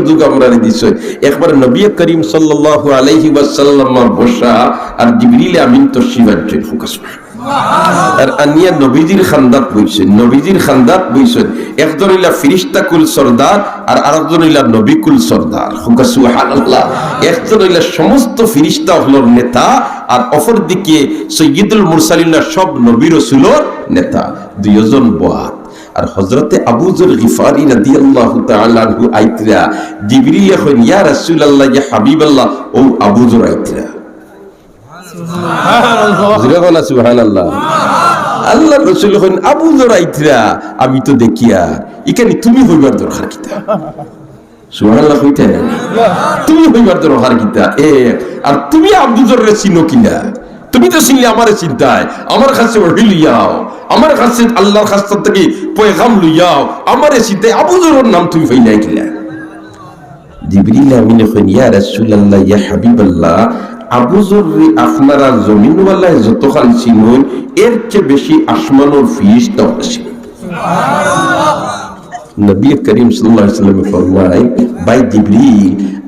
আমরা একবার নবী করিম বসা আর আমিন তো ফোকাস আর আনিয়া নবীজির খান্দাত নবীজির খান্দাত একজন ফিরিস্তা কুল সর্দার আর আরেকজন হইলা নবী কুল সর্দার। হুকা সুবহানাল্লাহ। একজন হইলা সমস্ত ফিরিস্তা হলোর নেতা আর অপর দিকে মুরসালিল্লাহ সব নবী রাসূলের নেতা। দুইজন বাদ আর হজরতে আবুজুর গিফারি রাদিয়াল্লাহু তাআলা আনহু আইতরা জিবরিল এখন ইয়া রাসূলুল্লাহ ইয়া হাবিবাল্লাহ ও আবুজুর আইতরা। আল্লাহ রাসূল এখন আবুজুর আইতরা। আমি তো দেখিয়া এখানে তুমি হইবার দরকার কিতা? সুবহানাল্লাহ কইতে তুমি হইবার দরকার কিতা? এ আর তুমি আবুজুর রে চিনো কিনা? তুমি তো চিনলে আমার চিন্তায় আমার কাছে ওহি লইয়াও আমার কাছে আল্লাহর কাছ থেকে পয়গাম লইয়াও আমার চিন্তায় আবুজুরের নাম তুমি ফেলাই কিলা জিবরিল আমিন কইন ইয়া রাসূলুল্লাহ ইয়া হাবিবাল্লাহ আবুজুর রে আপনারা জমিনওয়ালায় যত খাল চিনুন এর চেয়ে বেশি আসমানোর ছিলেন নবী করিম সাল্লাল্লাহু আলাইহি ওয়াসাল্লাম ফরমায় ভাই জিবরিল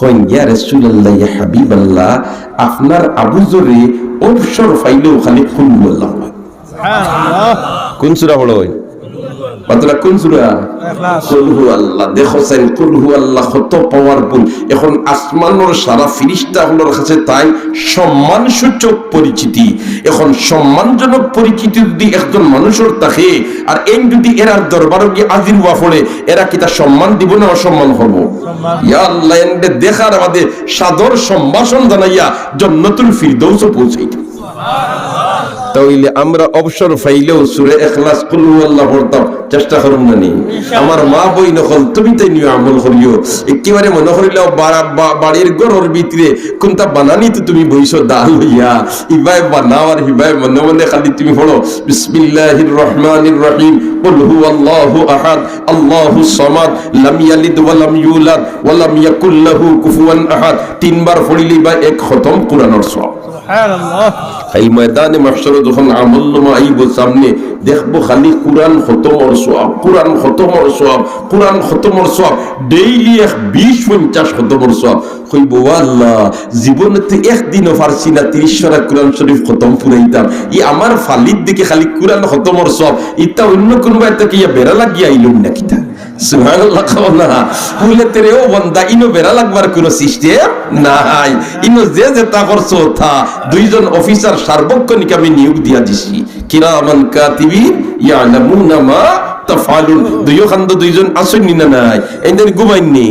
হইন ইয়া রাসূলুল্লাহ ইয়া হাবিবাল্লাহ আপনার আবুজরে অবসর ফাইলেও খালি খুলবু আল্লাহ কোন সূরা পড়ো পাতলা কোন সূরা কুলহু আল্লাহ দেখো সেন কুলহু আল্লাহ কত পাওয়ারফুল এখন আসমানের সারা ফিরিস্তা হলোর কাছে তাই সম্মান পরিচিতি। এখন সম্মানজনক পরিচিতি যদি একজন মানুষের থাকে আর এই যদি এরার দরবারও গিয়ে আজির হওয়া পড়ে এরা কি তার সম্মান দিব না অসম্মান ইয়া আল্লাহ এন্ডে দেখার আমাদের সাদর সম্ভাষণ জানাইয়া জন্নতুল ফিরদৌস পৌঁছাইতে। তাইলে আমরা অবসর পাইলেও সুরে এখলাস কুলু আল্লাহ পড়তাম চেষ্টা করুন না নি আমার মা বই নকল তুমি তাই নিয়ে আমল করিও একেবারে মনে করিলেও বাড়ির গরর ভিতরে কোনটা বানানি তো তুমি বইছো দাল হইয়া ইবাই বানাও আর হিবাই মনে মনে খালি তুমি পড়ো বিসমিল্লাহির রহমানির রহিম قل هو الله احد الله الصمد لم يلد ولم يولد ولم يكن له كفوا احد তিনবার পড়িলি বা এক খতম কোরআনের সব এই ময়দানে মাস্টার যখন সামনে দেখব খালি কোরআন খতমর কোরআন খতমর কোরআন খতমর ডেইলি এক বিশ পঞ্চাশ খতমর সব কইব আল্লাহ জীবনেতে একদিনও পারছি না কোরআন শরীফ খতম ফুরাইতাম। ই আমার ফালির দিকে খালি কোরআন খতমর সব ইতা অন্য কোনো বাইতে ইয়া বেড়া লাগিয়া আইলুম না কিতা? দুইজন অফিসার সার্বক্ষণিক আমি নিয়োগ দিয়া দিছি। কিরামান কাতিবিন ইয়ালামুনা মা দুইজন আসেননি না নাই? এদের ঘুমাইননি?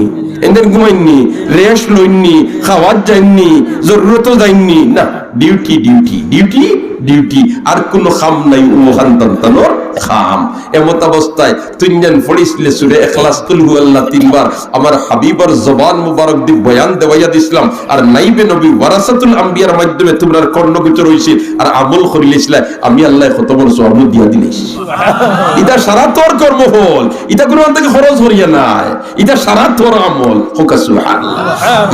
এদের ঘুমাইননি? রেস্ট লইননি? খাওয়ার যায়নি জরুরতও যায়নি না ডিউটি ডিউটি ডিউটি ডিউটি আর কোন খাম নাই খাম। এমত অবস্থায় তুইন ফড়িসলে সুরে এখলাস কুলহু আল্লাহ তিনবার। আমার হাবিবার জবান মুবারক দি বয়ান দেওয়াইয়া দিছিলাম আর নাইবে নবী ওয়ারাসাতুল আম্বিয়ার মাধ্যমে তোমরা কর্ণগোচর হইছি। আর আমল করিলিসলাই আমি আল্লাহ খতমর সহমত দিয়া দিলিস ইদা সারা তোর কর্ম হল এটা কোনো থেকে খরচ হরিয়া নাই। ইদা সারা তোর আমল হোকা সুবহানাল্লাহ।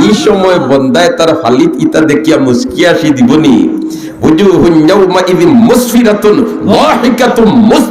এই সময় বন্দায় তার ফালিত ইতা দেখিয়া মুসকিয়া সি দিবনি। বুজুহুন ইয়াউমা ইযিন মুসফিরাতুন ওয়াহিকাতুন মুস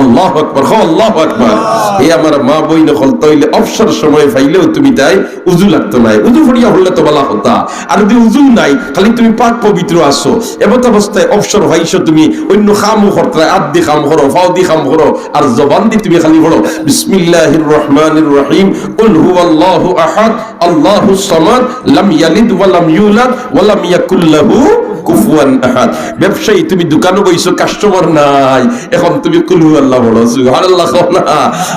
আল্লাহ আকবর হ আল্লাহ আকবর। এই আমার মা বই নকল তৈলে অবসর সময় পাইলেও তুমি তাই উজু লাগতো নাই। উজু ফড়িয়া হলে তো বলা হতা আর যদি উজু নাই খালি তুমি পাক পবিত্র আসো এমত অবস্থায় অবসর হইছো তুমি অন্য খামু করতে আদি খাম করো ফাউদি খাম করো আর জবান দি তুমি খালি পড়ো। বিসমিল্লাহির রহমানির রহিম। কুল হুয়াল্লাহু আহাদ আল্লাহুস সামাদ লাম ইয়ালিদ ওয়া লাম ইউলাদ ওয়া লাম ইয়াকুল লাহু কুফুয়ান আহাদ। ব্যবসায়ী তুমি দোকানে বইছো কাস্টমার নাই। এখন তুমি কুলহু আল্লাহ সুবহানাল্লাহ কও না।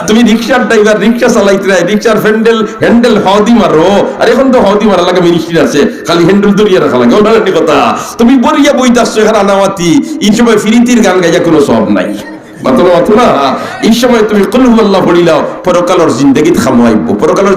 তুমি রিকশার ড্রাইভার রিকশা চালাইতে নাই, রিকশার হ্যান্ডেল হ্যান্ডেল হদি মারো। আর এখন তো হদি মারা লাগে মিনিস্ট্রি আছে, খালি হ্যান্ডেল দরিয়া রাখা লাগে, ওটা কথা। তুমি বরিয়া বইতে আসছো এখানে আনামাতি, এই সময় ফিরিতির গান গাইয়া কোনো সব নাই। এই সময় তুমি কুল আল্লাহ পড়িলাও, পরকালর জিন্দগিত খামোয়াইব। পরকালর